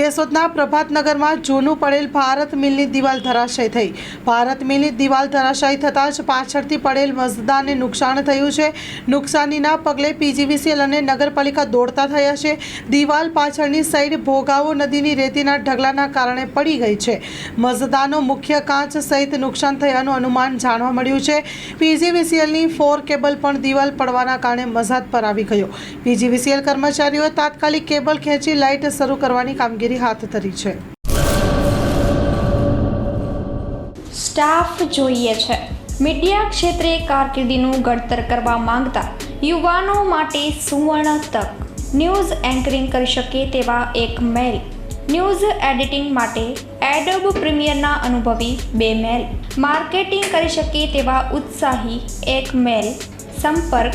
કેશોદના પ્રભાતનગરમાં જૂનું પડેલ ભારત મિલની દિવાલ ધરાશય થઈ. ભારત મિલની દિવાલ ધરાશય થતાં જ પાછળથી પડેલ મસદાને નુકસાન થયું છે. નુકસાનીના પગલે પીજીવીસીએલ અને નગરપાલિકા દોડતા થયા છે. દિવાલ પાછળની સાઈડ ભોગાવો નદીની રેતીના ઢગલાના કારણે પડી ગઈ છે. મસદાનો મુખ્ય કાચ સહિત નુકસાન થયાનું અનુમાન જાણવા મળ્યું છે. પીજીવીસીએલની ફોર કેબલ પણ દિવાલ પડવાના કારણે મઝાદ પર આવી ગયો. પીજીવીસીએલ કર્મચારીઓએ તાત્કાલિક કેબલ ખેંચી લાઇટ શરૂ કરવાની કામગીરી હાથ ધરી છે. સ્ટાફ જોઈએ છે. મીડિયા ક્ષેત્રે કારકિર્દીનું ઘડતર કરવા માંગતા યુવાનો માટે સુવર્ણ તક. ન્યૂઝ એન્કરિંગ કરી શકે તેવા એક મેલ. ન્યૂઝ એડિટિંગ માટે એડોબ પ્રીમિયરના અનુભવી બે મેલ. માર્કેટિંગ કરી શકે તેવા ઉત્સાહી એક મેલ. સંપર્ક